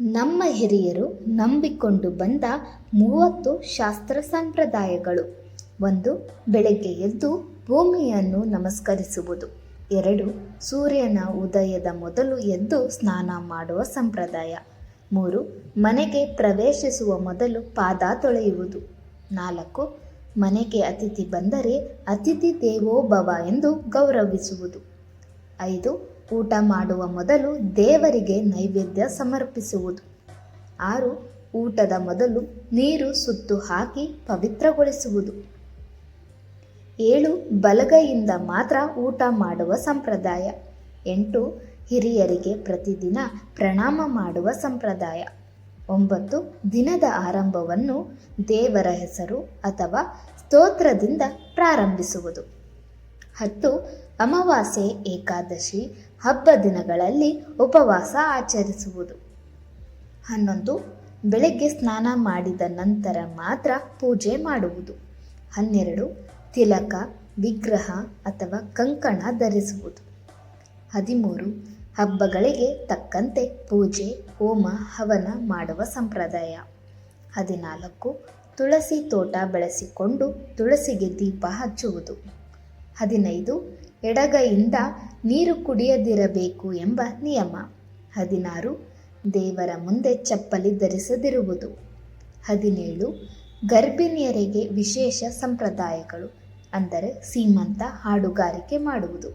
ನಮ್ಮ ಹಿರಿಯರು ನಂಬಿಕೊಂಡು ಬಂದ ಮೂವತ್ತು ಶಾಸ್ತ್ರ ಸಂಪ್ರದಾಯಗಳು. ಒಂದು, ಬೆಳಗ್ಗೆ ಎದ್ದು ಭೂಮಿಯನ್ನು ನಮಸ್ಕರಿಸುವುದು. ಎರಡು, ಸೂರ್ಯನ ಉದಯದ ಮೊದಲು ಎದ್ದು ಸ್ನಾನ ಮಾಡುವ ಸಂಪ್ರದಾಯ. ಮೂರು, ಮನೆಗೆ ಪ್ರವೇಶಿಸುವ ಮೊದಲು ಪಾದ ತೊಳೆಯುವುದು. ನಾಲ್ಕು, ಮನೆಗೆ ಅತಿಥಿ ಬಂದರೆ ಅತಿಥಿ ದೇವೋಭವ ಎಂದು ಗೌರವಿಸುವುದು. ಐದು, ಊಟ ಮಾಡುವ ಮೊದಲು ದೇವರಿಗೆ ನೈವೇದ್ಯ ಸಮರ್ಪಿಸುವುದು. ಆರು, ಊಟದ ಮೊದಲು ನೀರು ಸುತ್ತು ಹಾಕಿ ಪವಿತ್ರಗೊಳಿಸುವುದು. ಏಳು, ಬಲಗೈಯಿಂದ ಮಾತ್ರ ಊಟ ಮಾಡುವ ಸಂಪ್ರದಾಯ. ಎಂಟು, ಹಿರಿಯರಿಗೆ ಪ್ರತಿದಿನ ಪ್ರಣಾಮ ಮಾಡುವ ಸಂಪ್ರದಾಯ. ಒಂಬತ್ತು, ದಿನದ ಆರಂಭವನ್ನು ದೇವರ ಹೆಸರು ಅಥವಾ ಸ್ತೋತ್ರದಿಂದ ಪ್ರಾರಂಭಿಸುವುದು. ಹತ್ತು ಅಮಾವಾಸ್ಯೆ ಏಕಾದಶಿ ಹಬ್ಬ ದಿನಗಳಲ್ಲಿ ಉಪವಾಸ ಆಚರಿಸುವುದು. ಹನ್ನೊಂದು, ಬೆಳಗ್ಗೆ ಸ್ನಾನ ಮಾಡಿದ ನಂತರ ಮಾತ್ರ ಪೂಜೆ ಮಾಡುವುದು. ಹನ್ನೆರಡು, ತಿಲಕ, ವಿಗ್ರಹ ಅಥವಾ ಕಂಕಣ ಧರಿಸುವುದು. ಹದಿಮೂರು, ಹಬ್ಬಗಳಿಗೆ ತಕ್ಕಂತೆ ಪೂಜೆ, ಹೋಮ, ಹವನ ಮಾಡುವ ಸಂಪ್ರದಾಯ. ಹದಿನಾಲ್ಕು, ತುಳಸಿ ತೋಟ ಬೆಳೆಸಿಕೊಂಡು ತುಳಸಿಗೆ ದೀಪ ಹಚ್ಚುವುದು. ಹದಿನೈದು ಎಡಗೈಯಿಂದ ನೀರು ಕುಡಿಯದಿರಬೇಕು ಎಂಬ ನಿಯಮ. ಹದಿನಾರು. ದೇವರ ಮುಂದೆ ಚಪ್ಪಲಿ ಧರಿಸದಿರುವುದು. ಹದಿನೇಳು. ಗರ್ಭಿಣಿಯರಿಗೆ ವಿಶೇಷ ಸಂಪ್ರದಾಯಗಳು, ಅಂದರೆ ಸೀಮಂತ ಹಾಡುಗಾರಿಕೆ ಮಾಡುವುದು.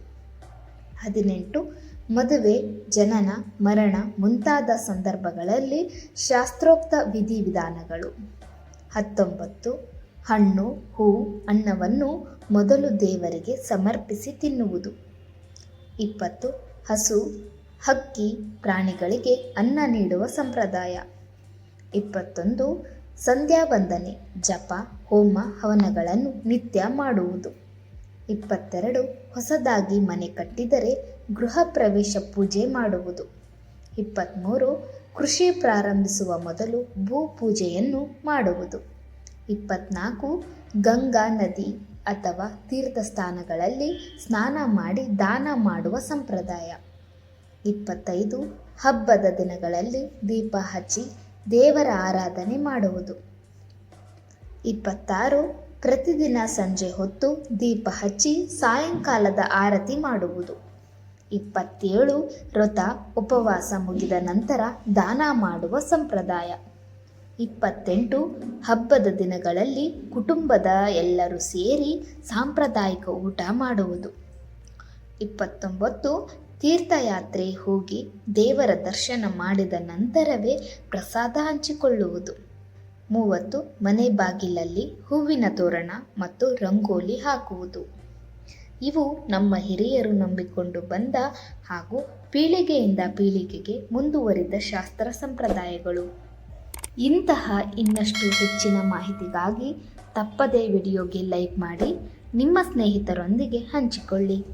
ಹದಿನೆಂಟು. ಮದುವೆ, ಜನನ, ಮರಣ ಮುಂತಾದ ಸಂದರ್ಭಗಳಲ್ಲಿ ಶಾಸ್ತ್ರೋಕ್ತ ವಿಧಿವಿಧಾನಗಳು. ಹತ್ತೊಂಬತ್ತು. ಹಣ್ಣು, ಹೂ, ಅನ್ನವನ್ನು ಮೊದಲು ದೇವರಿಗೆ ಸಮರ್ಪಿಸಿ ತಿನ್ನುವುದು. ಇಪ್ಪತ್ತು, ಹಸು, ಹಕ್ಕಿ, ಪ್ರಾಣಿಗಳಿಗೆ ಅನ್ನ ನೀಡುವ ಸಂಪ್ರದಾಯ. ಇಪ್ಪತ್ತೊಂದು, ಸಂಧ್ಯಾ ವಂದನೆ, ಜಪ, ಹೋಮ, ಹವನಗಳನ್ನು ನಿತ್ಯ ಮಾಡುವುದು. ಇಪ್ಪತ್ತೆರಡು, ಹೊಸದಾಗಿ ಮನೆ ಕಟ್ಟಿದರೆ ಗೃಹ ಪ್ರವೇಶ ಪೂಜೆ ಮಾಡುವುದು. ಇಪ್ಪತ್ತ್ಮೂರು ಕೃಷಿ ಪ್ರಾರಂಭಿಸುವ ಮೊದಲು ಭೂ ಪೂಜೆಯನ್ನು ಮಾಡುವುದು. ಇಪ್ಪತ್ನಾಲ್ಕು ಗಂಗಾ ನದಿ ಅಥವಾ ತೀರ್ಥಸ್ಥಾನಗಳಲ್ಲಿ ಸ್ನಾನ ಮಾಡಿ ದಾನ ಮಾಡುವ ಸಂಪ್ರದಾಯ. ಇಪ್ಪತ್ತೈದು ಹಬ್ಬದ ದಿನಗಳಲ್ಲಿ ದೀಪ ಹಚ್ಚಿ ದೇವರ ಆರಾಧನೆ ಮಾಡುವುದು. ಇಪ್ಪತ್ತಾರು ಪ್ರತಿದಿನ ಸಂಜೆ ಹೊತ್ತು ದೀಪ ಹಚ್ಚಿ ಸಾಯಂಕಾಲದ ಆರತಿ ಮಾಡುವುದು. ಇಪ್ಪತ್ತೇಳು ವ್ರತ ಉಪವಾಸ ಮುಗಿದ ನಂತರ ದಾನ ಮಾಡುವ ಸಂಪ್ರದಾಯ. ಇಪ್ಪತ್ತೆಂಟು ಹಬ್ಬದ ದಿನಗಳಲ್ಲಿ ಕುಟುಂಬದ ಎಲ್ಲರೂ ಸೇರಿ ಸಾಂಪ್ರದಾಯಿಕ ಊಟ ಮಾಡುವುದು. ಇಪ್ಪತ್ತೊಂಬತ್ತು ತೀರ್ಥಯಾತ್ರೆ ಹೋಗಿ ದೇವರ ದರ್ಶನ ಮಾಡಿದ ನಂತರವೇ ಪ್ರಸಾದ ಹಂಚಿಕೊಳ್ಳುವುದು. ಮೂವತ್ತು ಮನೆ ಬಾಗಿಲಲ್ಲಿ ಹೂವಿನ ತೋರಣ ಮತ್ತು ರಂಗೋಲಿ ಹಾಕುವುದು. ಇವು ನಮ್ಮ ಹಿರಿಯರು ನಂಬಿಕೊಂಡು ಬಂದ ಹಾಗೂ ಪೀಳಿಗೆಯಿಂದ ಪೀಳಿಗೆಗೆ ಮುಂದುವರಿದ ಶಾಸ್ತ್ರ ಸಂಪ್ರದಾಯಗಳು. ಇಂತಹ ಇನ್ನಷ್ಟು ಹೆಚ್ಚಿನ ಮಾಹಿತಿಗಾಗಿ ತಪ್ಪದೇ ವಿಡಿಯೋಗೆ ಲೈಕ್ ಮಾಡಿ ನಿಮ್ಮ ಸ್ನೇಹಿತರೊಂದಿಗೆ ಹಂಚಿಕೊಳ್ಳಿ.